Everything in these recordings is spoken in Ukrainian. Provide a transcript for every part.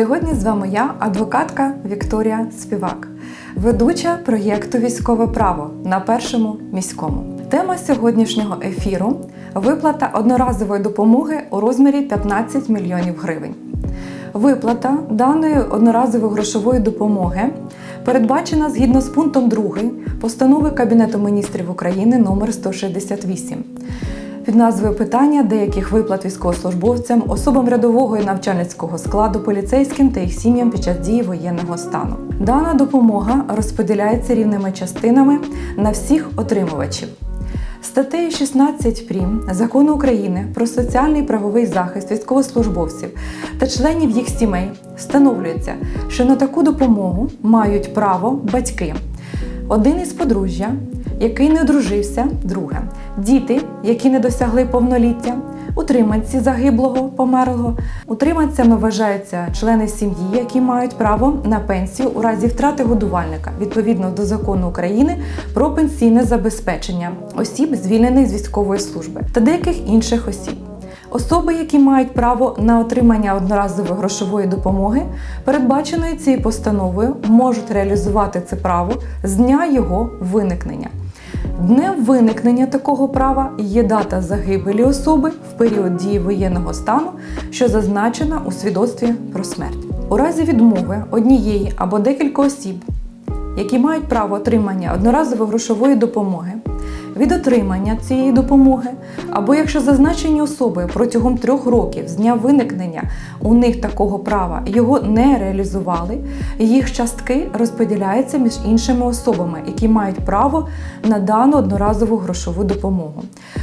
Сьогодні з вами я, адвокатка Вікторія Співак, ведуча проєкту Військове право на першому міському. Тема сьогоднішнього ефіру виплата одноразової допомоги у розмірі 15 мільйонів гривень. Виплата даної одноразової грошової допомоги передбачена згідно з пунктом 2 постанови Кабінету міністрів України номер 168 під назвою питання деяких виплат військовослужбовцям, особам рядового і навчальницького складу, поліцейським та їх сім'ям під час дії воєнного стану. Дана допомога розподіляється рівними частинами на всіх отримувачів. Статтею 16 прим. закону України про соціальний правовий захист військовослужбовців та членів їх сімей встановлюється, що на таку допомогу мають право батьки, один із подружжя, який не одружився, друге, діти, які не досягли повноліття, утриманці загиблого померлого. Утриманцями вважаються члени сім'ї, які мають право на пенсію у разі втрати годувальника відповідно до закону України про пенсійне забезпечення осіб, звільнених з військової служби та деяких інших осіб. Особи, які мають право на отримання одноразової грошової допомоги, передбаченої цією постановою, можуть реалізувати це право з дня його виникнення. Днем виникнення такого права є дата загибелі особи в період дії воєнного стану, що зазначена у свідоцтві про смерть. У разі відмови однієї або декілька осіб, які мають право отримання одноразової грошової допомоги, від отримання цієї допомоги, або якщо зазначені особи протягом трьох років з дня виникнення у них такого права його не реалізували, їх частки розподіляються між іншими особами, які мають право на дану одноразову грошову допомогу.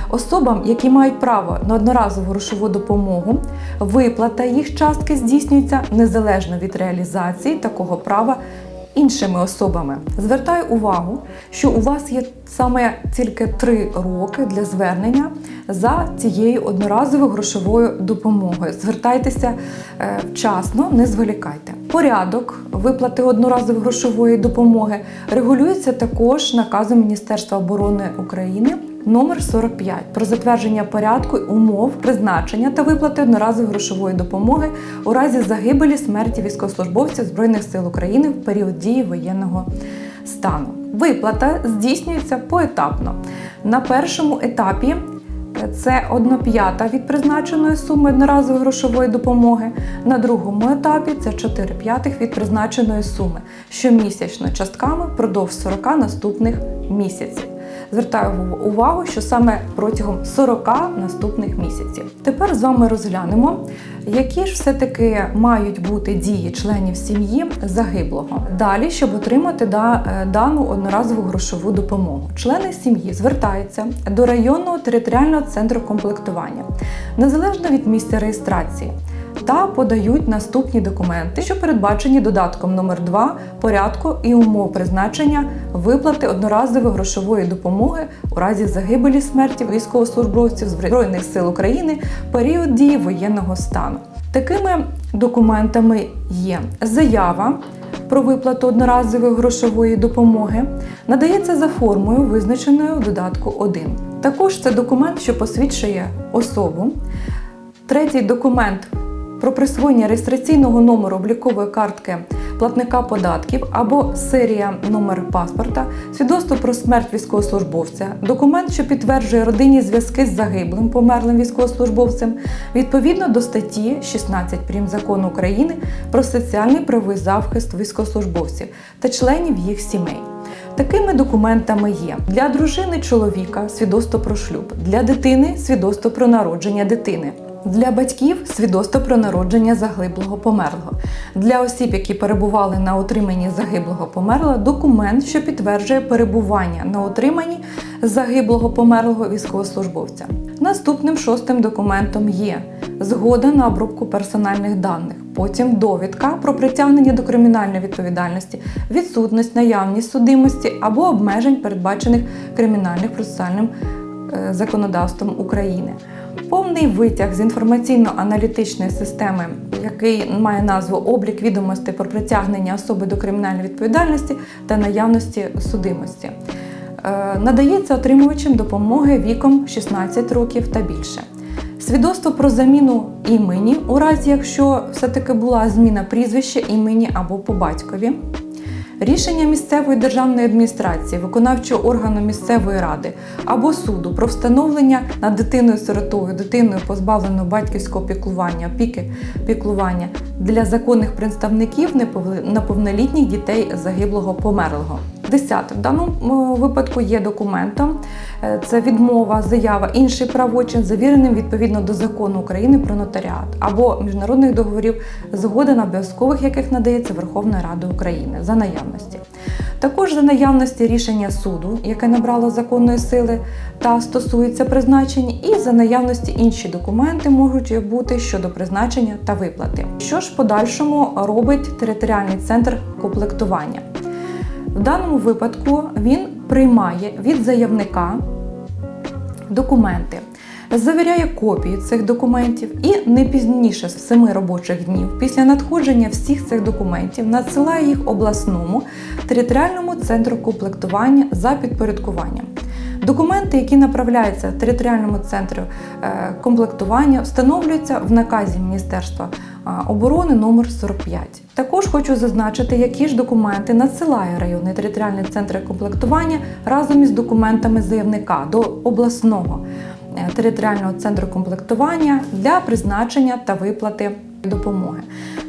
Особам, які мають право на одноразову грошову допомогу, виплата їх частки здійснюється незалежно від реалізації такого права іншими особами. Звертаю увагу, що у вас є саме тільки три роки для звернення за цією одноразовою грошовою допомогою. Звертайтеся е, вчасно, не зволікайте. Порядок виплати одноразової грошової допомоги регулюється також наказом Міністерства оборони України. Номер 45 про затвердження порядку умов призначення та виплати одноразової грошової допомоги у разі загибелі смерті військовослужбовців Збройних сил України в період дії воєнного стану. Виплата здійснюється поетапно. На першому етапі це 1 п'ята від призначеної суми одноразової грошової допомоги. На другому етапі це 4 п'ятих від призначеної суми щомісячно частками впродовж 40 наступних місяців. Звертаю увагу, що саме протягом 40 наступних місяців. Тепер з вами розглянемо, які ж все-таки мають бути дії членів сім'ї загиблого. Далі, щоб отримати дану одноразову грошову допомогу. Члени сім'ї звертаються до районного територіального центру комплектування незалежно від місця реєстрації та подають наступні документи, що передбачені додатком номер 2 порядку і умов призначення виплати одноразової грошової допомоги у разі загибелі смерті військовослужбовців Збройних сил України в період дії воєнного стану. Такими документами є заява. Про виплату одноразової грошової допомоги надається за формою, визначеною в додатку 1. Також це документ, що посвідчує особу. Третій документ про присвоєння реєстраційного номеру облікової картки платника податків або серія номер паспорта, свідоцтво про смерть військовослужбовця, документ, що підтверджує родинні зв'язки з загиблим померлим військовослужбовцем, відповідно до статті 16 прим. закону України про соціальний правовий захист військовослужбовців та членів їх сімей. Такими документами є для дружини чоловіка свідоцтво про шлюб, для дитини свідоцтво про народження дитини. Для батьків свідоцтво про народження загиблого померлого. Для осіб, які перебували на утриманні загиблого померлого, документ, що підтверджує перебування на утриманні загиблого померлого військовослужбовця. Наступним шостим документом є згода на обробку персональних даних. Потім довідка про притягнення до кримінальної відповідальності, відсутність наявність судимості або обмежень, передбачених кримінальним процесуальним е, законодавством України. Повний витяг з інформаційно-аналітичної системи, який має назву облік відомостей про притягнення особи до кримінальної відповідальності та наявності судимості, е, надається отримувачам допомоги віком 16 років та більше. свідоцтво про заміну імені, у разі якщо все-таки була зміна прізвища імені або по батькові. Рішення місцевої державної адміністрації, виконавчого органу місцевої ради або суду про встановлення над дитиною сиротою, дитиною позбавленою батьківського піклування, опіки піклування для законних представників неповнолітніх дітей загиблого померлого. Десяте. В даному випадку є документом. Е, Це відмова, заява, інший правочин, завіреним відповідно до закону України про нотаріат або міжнародних договорів, згода на обов'язкових яких надається Верховною Радою України за наявності. Також за наявності рішення суду, яке набрало законної сили та стосується призначень, і за наявності інші документи можуть бути щодо призначення та виплати. Що ж подальшому робить територіальний центр комплектування? В даному випадку він приймає від заявника документи, завіряє копії цих документів і не пізніше з 7 робочих днів після надходження всіх цих документів надсилає їх обласному територіальному центру комплектування за підпорядкуванням. Документи, які направляються територіальному центру е, комплектування, встановлюються в наказі Міністерства е, оборони номер 45. Також хочу зазначити, які ж документи надсилає районний територіальний центр комплектування разом із документами заявника до обласного е, територіального центру комплектування для призначення та виплати допомоги.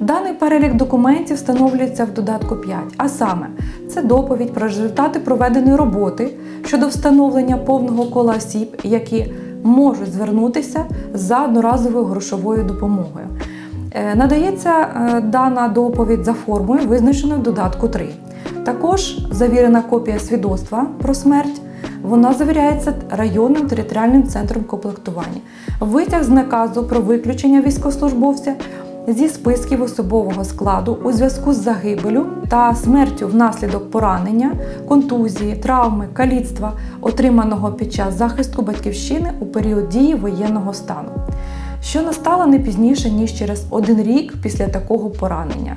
Даний перелік документів встановлюється в додатку 5, а саме це доповідь про результати проведеної роботи щодо встановлення повного кола осіб, які можуть звернутися за одноразовою грошовою допомогою. Е, Надається е, дана доповідь за формою, визначеною в додатку 3. Також завірена копія свідоцтва про смерть. Вона завіряється районним територіальним центром комплектування. Витяг з наказу про виключення військовослужбовця зі списків особового складу у зв'язку з загибелю та смертю внаслідок поранення, контузії, травми, каліцтва, отриманого під час захисту батьківщини у період дії воєнного стану, що настало не пізніше ніж через один рік після такого поранення.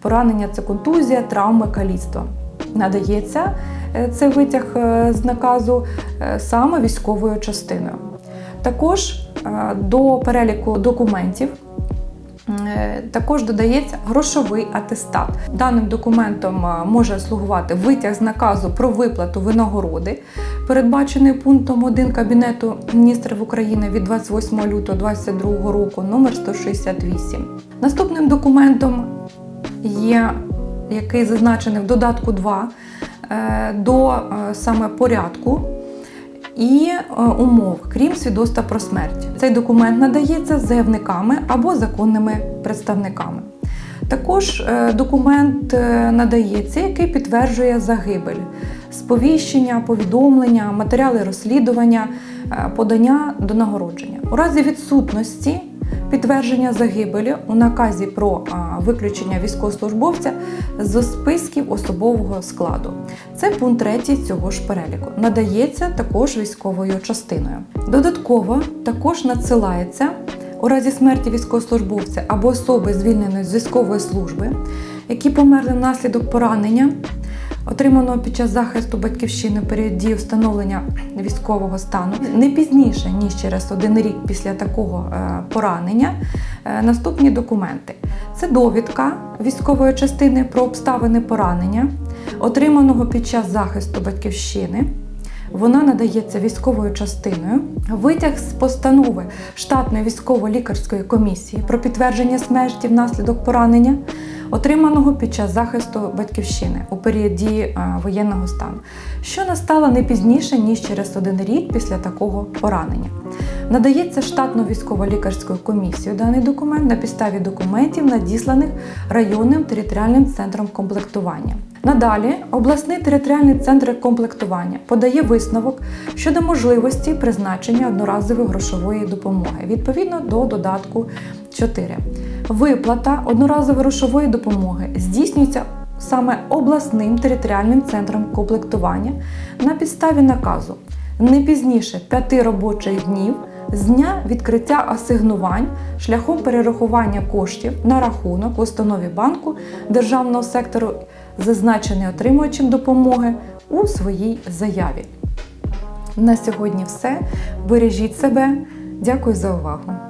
Поранення це контузія, травми, каліцтво. Надається е, цей витяг е, з наказу е, саме військовою частиною. Також до переліку документів також додається грошовий атестат. Даним документом може слугувати витяг з наказу про виплату винагороди, передбачений пунктом 1 Кабінету міністрів України від 28 лютого 2022 року номер 168. Наступним документом є, який зазначений в додатку 2 е, до е, саме порядку і е, умов, крім свідоцтва про смерть. Цей документ надається заявниками або законними представниками. Також документ надається, який підтверджує загибель, сповіщення, повідомлення, матеріали розслідування, подання до нагородження. У разі відсутності підтвердження загибелі у наказі про виключення військовослужбовця з списків особового складу. Це пункт 3 цього ж переліку. Надається також військовою частиною. Додатково також надсилається у разі смерті військовослужбовця або особи, звільненої з військової служби, які померли внаслідок поранення. Отриманого під час захисту батьківщини період дії встановлення військового стану не пізніше ніж через один рік після такого е, поранення. е, Наступні документи: це довідка військової частини про обставини поранення, отриманого під час захисту батьківщини. Вона надається військовою частиною. Витяг з постанови штатної військово-лікарської комісії про підтвердження смерті внаслідок поранення, отриманого під час захисту батьківщини у період дії е, воєнного стану, що настало не пізніше ніж через один рік після такого поранення. Надається штатну військово-лікарською комісією даний документ на підставі документів, надісланих районним територіальним центром комплектування. Надалі обласний територіальний центр комплектування подає висновок щодо можливості призначення одноразової грошової допомоги відповідно до додатку 4. Виплата одноразової грошової допомоги здійснюється саме обласним територіальним центром комплектування на підставі наказу не пізніше 5 робочих днів з дня відкриття асигнувань шляхом перерахування коштів на рахунок в установі банку державного сектору, зазначений отримувачем допомоги у своїй заяві. На сьогодні все. Бережіть себе. Дякую за увагу!